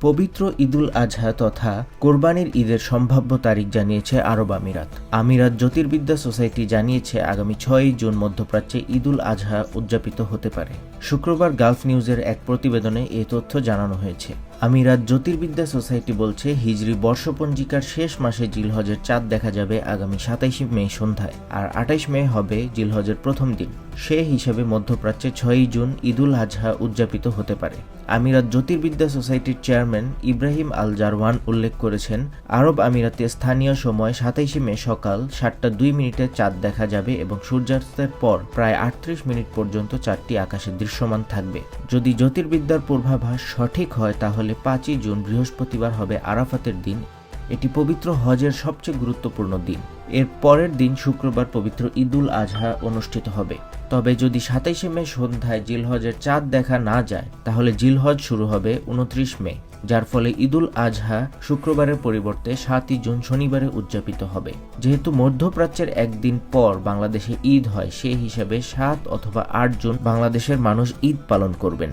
পবিত্র ঈদুল আজহা তথা কোরবানির ঈদের সম্ভাব্য তারিখ জানিয়েছে আরব আমিরাত। আমিরাত জ্যোতির্বিদ্যা সোসাইটি জানিয়েছে আগামী ছয়ই জুন মধ্যপ্রাচ্যে ঈদুল আজহা উদযাপিত হতে পারে। শুক্রবার গালফ নিউজের এক প্রতিবেদনে এই তথ্য জানানো হয়েছে। আমিরাত জ্যোতির্বিদ্যা সোসাইটি বলছে হিজরি বর্ষপঞ্জিকার শেষ মাসে জিলহজের চাঁদ দেখা যাবে আগামী সাতাইশে মে সন্ধ্যায়, আর আঠাইশ মে হবে জিলহজের প্রথম দিন। সে হিসাবে মধ্যপ্রাচ্যে ছয়ই জুন ঈদুল আজহা উদযাপিত হতে পারে। আমিরাত জ্যোতির্বিদ্যা সোসাইটির চেয়ারম্যান ইব্রাহিম আল জারওয়ান উল্লেখ করেছেন, আরব আমিরাতে স্থানীয় সময় সাতাইশে মে সকাল সাতটা দুই মিনিটে চাঁদ দেখা যাবে এবং সূর্যাস্তের পর প্রায় আটত্রিশ মিনিট পর্যন্ত চারটি আকাশে দৃশ্যমান থাকবে। যদি জ্যোতির্বিদ্যার পূর্বাভাস সঠিক হয় তাহলে পাঁচই জুন বৃহস্পতিবার হবে আরাফাতের দিন। এটি পবিত্র হজের সবচেয়ে গুরুত্বপূর্ণ দিন। এর পরের দিন শুক্রবার পবিত্র ঈদুল আজহা অনুষ্ঠিত হবে। তবে যদি সাতাইশে মে সন্ধ্যায় জিলহজের চাঁদ দেখা না যায়, তাহলে জিলহজ শুরু হবে উনত্রিশ মে, যার ফলে ঈদুল আজহা শুক্রবারের পরিবর্তে সাতই জুন শনিবারে উদযাপিত হবে। যেহেতু মধ্যপ্রাচ্যের একদিন পর বাংলাদেশে ঈদ হয় সেই হিসাবে সাত অথবা আট জুন বাংলাদেশের মানুষ ঈদ পালন করবেন।